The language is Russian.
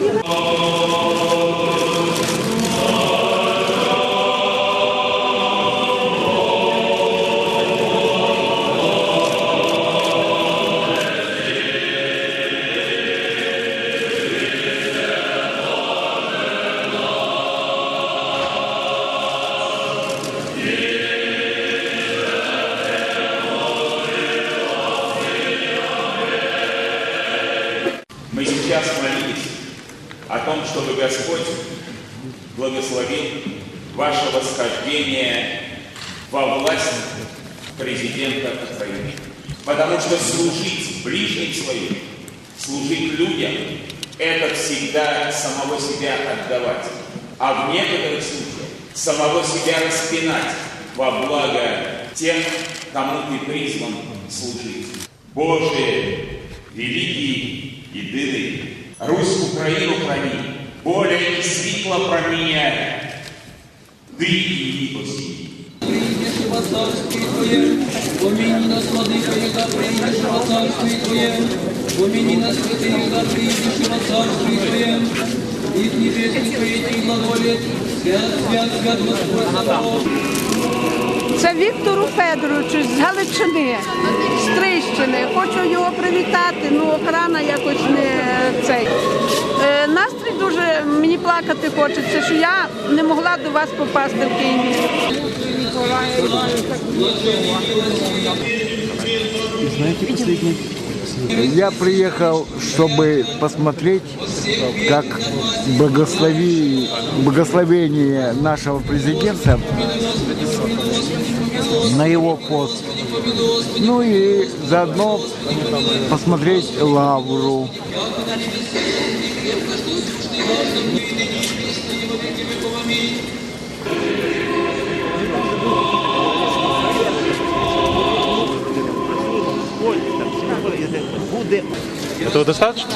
Мы сейчас молились о том, чтобы Господь благословил ваше восхождение во власть президента Украины. Потому что служить ближним своим, служить людям, это всегда самого себя отдавать. А в некоторых случаях самого себя распинать во благо тем, кому ты призван служить. Боже, великий єдиний, Русь Україну храни, воля і світло проміняє, ти її осінь. Прийдеш во царстві Твоє, поміні нас, владико, яка прийдеш во царстві Твоє, поміні нас, святий, яка прийдеш во царстві Твоє, і в небесні Твоє глаголет, свят, свят, свят Господь Бог. Це Віктору Федоровичу з Галичини, з Трищини. Хочу його привітати, ну охрана якось не цей. Е, настрій дуже мені плакати хочеться, що я не могла до вас попасти в Києві. Я приехал, чтобы посмотреть, как благослови, благословение нашего президента на его пост. Ну и заодно посмотреть лавру. Этого достаточно?